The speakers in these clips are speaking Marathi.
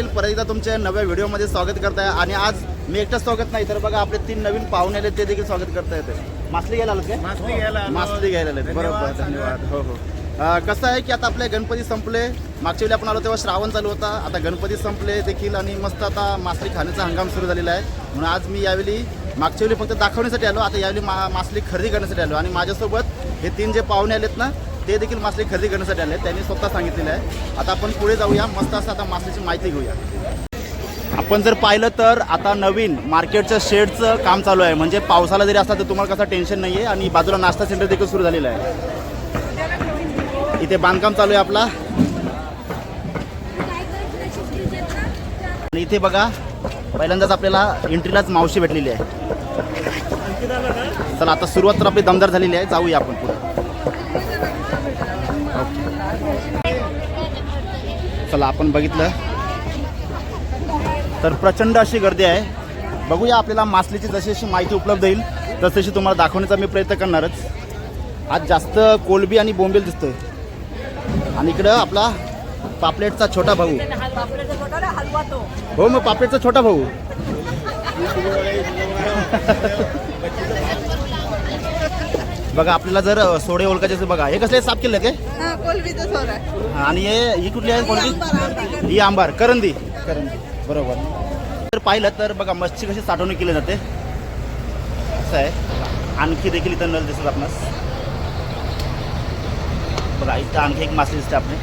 पाटील परत एकदा तुमच्या नव्या व्हिडिओमध्ये स्वागत करताय. आणि आज मी एकटाच स्वागत नाही तर बघा आपले तीन नवीन पाहुणे आले ते देखील स्वागत करता येते मासली घ्यायला आलोत काय? मासली घ्यायला आलो. मासली घ्यायला आलेत. बरोबर धन्यवाद, हो हो. कसं आहे की आता आपले गणपती संपले. मागच्या वेळी आपण आलो तेव्हा श्रावण चालू होता. आता गणपती संपले देखील आणि मस्त आता मासली खाण्याचा हंगाम सुरू झालेला आहे. म्हणून आज मी यावेळी मागच्या वेळी फक्त दाखवण्यासाठी आलो. आता यावेळी मा मासली खरेदी करण्यासाठी आलो. आणि माझ्यासोबत हे तीन जे पाहुणे आलेत ना ते देखील मासे खरेदी करण्यासाठी आले. त्यांनी स्वतः सांगितलेलं आहे. आता आपण पुढे जाऊया. मस्त असं आता मासेची माहिती घेऊया. आपण जर पाहिलं तर आता नवीन मार्केटचं शेडचं काम चालू आहे. म्हणजे पावसाला जरी असला तर तुम्हाला कसं टेन्शन नाही आहे आणि बाजूला नाश्ता सेंटर देखील सुरू झालेलं आहे. इथे बांधकाम चालू आहे आपला. आणि इथे बघा पहिल्यांदाच आपल्याला एंट्रीलाच मावशी भेटलेली आहे. चला आता सुरुवात तर आपली दमदार झालेली आहे. जाऊया आपण पुढे. चला आपण बघितलं. तर प्रचंड अशी गर्दी आहे. बघूया आपल्याला मासलीची जशी अशी माहिती उपलब्ध होईल तशी तुम्हाला दाखवण्याचा मी प्रयत्न करणारच. आज जास्त कोलबी आणि बोंबेल दिसतोय. आणि इकडं आपला पापलेटचा छोटा भाऊ. हो मग पापलेटचा छोटा भाऊ. बघा आपल्याला जर सोडे ओळखायचे बघा. हे कसले साफ केले ते आणि हे ही कुठली आहे? कोणती? ही आंबार करंदी. करंदी बरोबर. जर पाहिलं तर बघा मच्छी कशी साठवणूक केली जाते. असं आहे. आणखी देखील इथं नल दिसत आपणास. बघा इथं आणखी एक मासली दिसते आपली.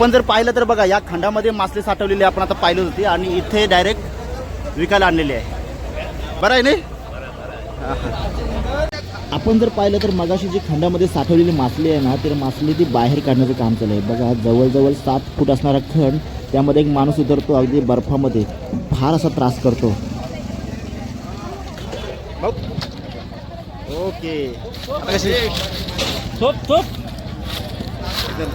पण जर पाहिलं तर बघा या खंडामध्ये मासली साठवलेली आपण आता पाहिली होती आणि इथे डायरेक्ट विकायला आणलेली आहे. बरं आहे नाही? आपण जर पाहिलं तर मगाशी जी खंडामध्ये साठवलेली मासली आहे ना तर मासली ती बाहेर काढण्याचं काम चालू आहे. बघा जवळजवळ सात फूट असणारा खंड त्यामध्ये एक माणूस उतरतो अगदी बर्फामध्ये. फार असा त्रास करतो. ओके.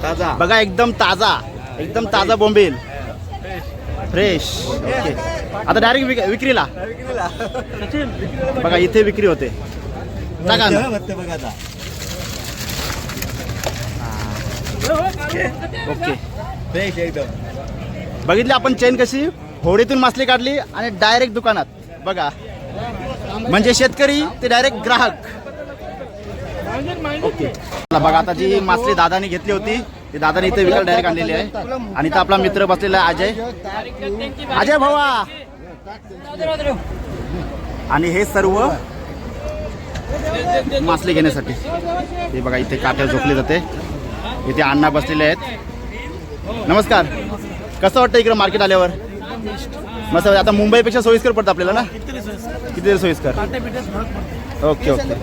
ताजा. बघा एकदम ताजा. एकदम ताजा बोंबील. फ्रेश ओके आता डायरेक्ट विक्रीला. बघा इथे विक्री होते. टाका ना. ओके. फ्रेश एकदम. बघितली आपण चेन कशी? होडीतून मासली काढली आणि डायरेक्ट दुकानात. बघा. म्हणजे शेतकरी ते डायरेक्ट ग्राहक. ओके. चला बघा आता जी मासली दादाने घेतली होती ती दादाने इथे विकायला डायरेक्ट आणलेली आहे. आणि इथं आपला मित्र बसलेला आहे अजय. अजय भावा. आणि हे सर्व मासली घेण्यासाठी. हे बघा इथे काट्यावर झोपले जाते. इथे अण्णा बसलेले आहेत. नमस्कार. कसं वाटतं इकडं मार्केट आल्यावर? मस्त आता मुंबईपेक्षा सोयीस्कर पडतं आपल्याला ना? किती सोयीस्कर? Okay okay.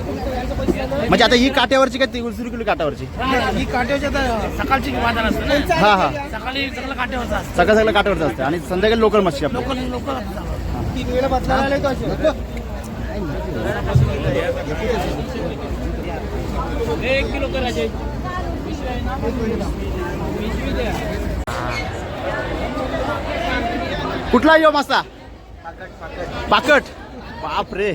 म्हणजे आता ही काट्यावरची काय ती दुसरी किलो काट्यावरची? ही तर सकाळची बाजार असते ना? हा हा. सकाळी सगळं काट्यावरचा असतं. सगळं सगळं काट्यावरचं असतं. आणि संध्याकाळी लोकल मच्छी आपली. Local local. तीन वेळा एक किलो करायचे कुठला येऊ मासा? पाकट. बाप रे.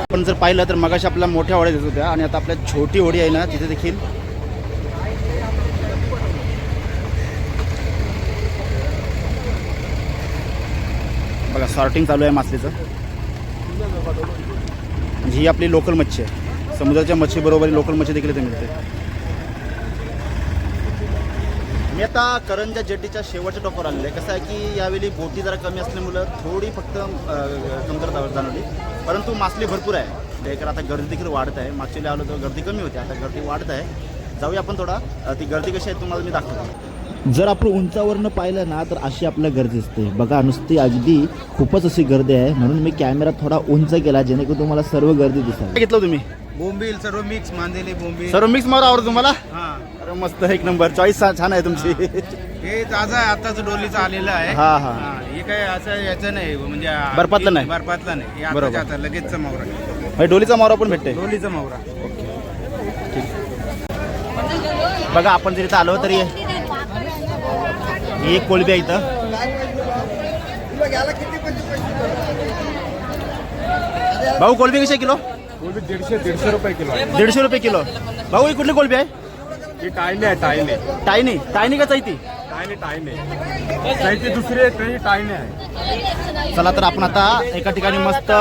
आपण जर पाहिलं तर मगाशी आपल्या मोठ्या होड्या दिसत होत्या आणि आता आपल्या छोटी होडी आहे ना तिथे देखील बघा सॉर्टिंग चालू आहे मासलीचं म्हणजे ही आपली लोकल मच्छी आहे. समुद्राच्या मच्छीबरोबर लोकल मच्छी देखील इथे मिळते. मी आता करंजा जेटीच्या शेवटच्या टोकावर आलेलं आहे. कसं आहे की यावेळी बोटी जरा कमी असल्यामुळं थोडी फक्त कमतरता जाणवली. परंतु मासली भरपूर आहे. म्हणजे डेकर आता गर्दी देखील वाढत आहे. मागच्या आलो तर गर्दी कमी होती. आता गर्दी वाढत आहे. जाऊया आपण थोडा. ती गर्दी कशी आहे तुम्हाला मी दाखवतो. जर आपण उंचावरनं पाहिलं ना तर अशी आपल्या गर्दी असते बघा नुसती अगदी खूपच अशी गर्दी आहे. म्हणून मी कॅमेरा थोडा उंच केला जेणेकरून तुम्हाला सर्व गर्दी दिसेल. घेतलं तुम्ही? बोंबील सर्व मिक्स मांदेली बोंबील. सर्व मिक्स मारा आवडतं तुम्हाला? हा. अरे मस्त एक नंबर चॉईस छान आहे तुमची. हे ताजा आहे आताच डोलीचं आलेलं आहे. हा, हा. हे काय असं याचं नाही म्हणजे बर्फातलं नाही. बर्फातलं नाही. हे बरोबर. आता लगेचचा मावरा. डोलीचा मारा पण भेटते डोलीचा मावरा. बघा आपण जर इथं आलो तरी ही एक कोलबी आहे इथं. भाऊ कोलबी कशी आहे किलो? दीडशे दीडशे रुपये किलो दीडशे रुपये किलो. भाऊ ही कुठली कोलबी आहे? ही टायने आहे टायने. टायनी. टायनी का चैती? टायने टायने. त्याची दुसरी आहे त्याची टायने आहे. चला तर आपण आता एका ठिकाणी मस्त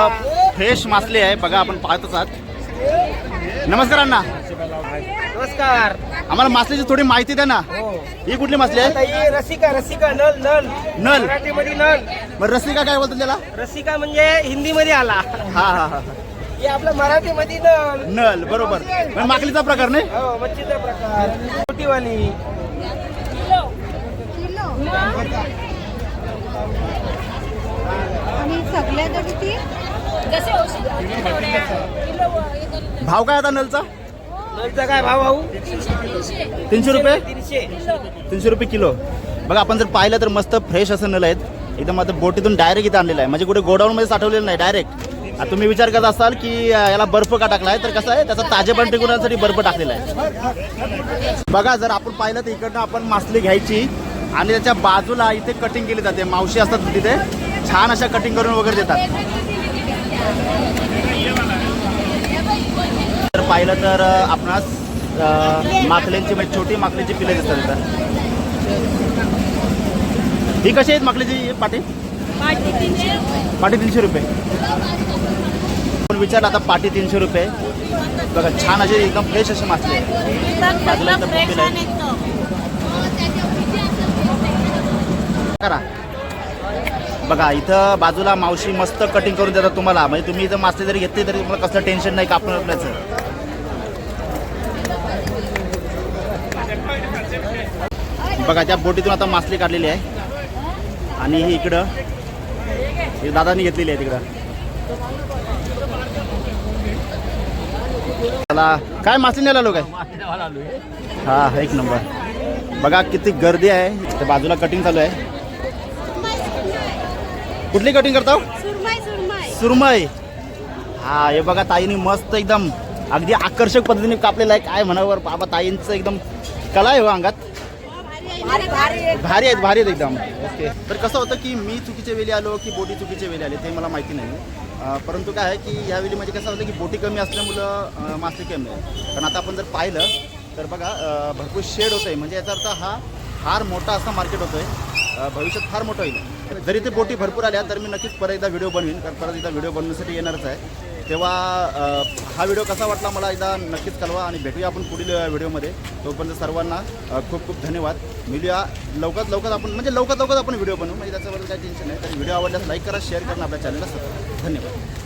फ्रेश मासले आहे. बघा आपण पाहतच आहात. नमस्कार अण्णा. नमस्कार. आम्हाला मासल्याची थोडी माहिती द्या ना. ही. कुठली मासली आहे? आता ही रसिका रसिका नल नल. नल. मराठीमध्ये नल. मग रसिका काय बोलतात त्याला? रसिका म्हणजे हिंदीमध्ये आला. हा हा हा. हे आपलं मराठीमध्ये नल. नल बरोबर. मग माकलीचा प्रकार नाही? हो मच्छीचा प्रकार. मोठीवाली आणि सगळ्यात किती भाव काय आता नलचा? नलचा काय भाव भाऊ? तीनशे रुपये? तीनशे. रुपये किलो. बघा आपण जर पाहिलं तर मस्त फ्रेश असं नल आहेत. एकदम आता बोटीतून डायरेक्ट इथं आणलेलं आहे. म्हणजे कुठे गोडाऊनमध्ये साठवलेलं नाही डायरेक्ट तुम्ही विचार करत असाल की याला बर्फ का टाकला आहे? तर कसं आहे त्याचा ताजेपण टिकवण्यासाठी बर्फ टाकलेला आहे. बघा जर आपण पाहिलं तर इकडनं आपण मासली घ्यायची. आणि त्याच्या बाजूला इथे कटिंग केली जाते. मावशी असतात तिथे. छान अशा कटिंग करून वगैरे देतात. पाहिलं तर आपणास माकलेंची म्हणजे छोटी माकलेची पिले दिसतात इथं. ही कशी आहेत माकलेची पाटी? पाटी तीनशे रुपये. पण विचारलं आता पाटी तीनशे रुपये. बघा छान असे एकदम फ्रेश असे मासले. करा. बघा इथं बाजूला मावशी मस्त कटिंग करून देतात तुम्हाला. म्हणजे तुम्ही इथं मासे जरी घेतले तरी तुम्हाला कसलं टेन्शन नाही कापून आपल्याचं बघा त्या बोटीतून आता मासली काढलेली आहे. आणि ही इकडं ही दादानी घेतलेली आहे तिकडं. चला काय मासली न्यायला लोक आहे हा एक नंबर. बघा किती गर्दी आहे. त्या बाजूला कटिंग चालू आहे. कुठली कटिंग करता सुरमाई सुरमाई. सुरमई. हा हे बघा ताईने मस्त एकदम अगदी आकर्षक पद्धतीने कापलेलं आहे. काय म्हणावर बाबा ताईंचं एकदम कला आहे हो अंगात. भारी आहेत भारी आहेत एकदम. ओके. तर कसं होतं की मी चुकीच्या वेळी आलो की बोटी चुकीच्या वेळी आले ते मला माहिती नाही. परंतु काय आहे की ह्या वेळीमध्ये कसं होतं की बोटी कमी असल्यामुळं मासे कमी आहे पण आता आपण जर पाहिलं तर बघा भरपूर शेड होतं आहे म्हणजे याचा अर्थ हा फार मोठा असा मार्केट होतो आहे भविष्यात फार मोठं होईल. जरी ते बोटी भरपूर आल्या तर मी नक्कीच परत एकदा व्हिडिओ बनवीन कारण परत एकदा व्हिडिओ बनवण्यासाठी येणारच आहे. तेव्हा हा व्हिडिओ कसा वाटला मला एकदा नक्कीच कळवा आणि भेटूया आपण पुढील व्हिडिओमध्ये. तोपर्यंत सर्वांना खूप खूप धन्यवाद. मिळूया लवकरात लवकर आपण म्हणजे लवकरात लवकर आपण व्हिडिओ बनवू म्हणजे त्याच्याबद्दल काही टेन्शन नाही. तर व्हिडिओ आवडल्यास लाईक करा शेअर करा आपल्या चॅनलला धन्यवाद.